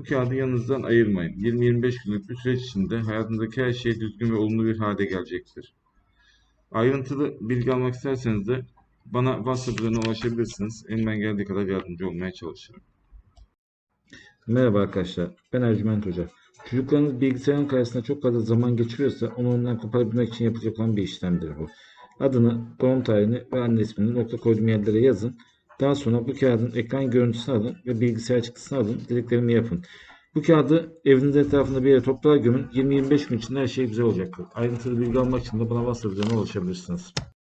bu kağıdı yanınızdan ayırmayın. 20-25 günlük bir süreç içinde hayatınızdaki her şey düzgün ve olumlu bir hale gelecektir. Ayrıntılı bilgi almak isterseniz de bana WhatsApp üzerinden ulaşabilirsiniz. Elimden geldiği kadar yardımcı olmaya çalışırım. Merhaba arkadaşlar, ben Ercüment Hoca. Çocuklarınız bilgisayarın karşısında çok fazla zaman geçiriyorsa onu ondan koparabilmek için yapılacak olan bir işlemdir bu. Adını, doğum tarihini ve anne ismini nokta koyduğum yerlere yazın. Daha sonra bu kağıdın ekran görüntüsünü alın ve bilgisayar çıktısını alın. Dediklerimi yapın. Bu kağıdı evinizin etrafında bir yere toprağa gömün. 20-25 gün içinde her şey güzel olacaktır. Ayrıntılı bilgi almak için de bana WhatsApp üzerinden ulaşabilirsiniz.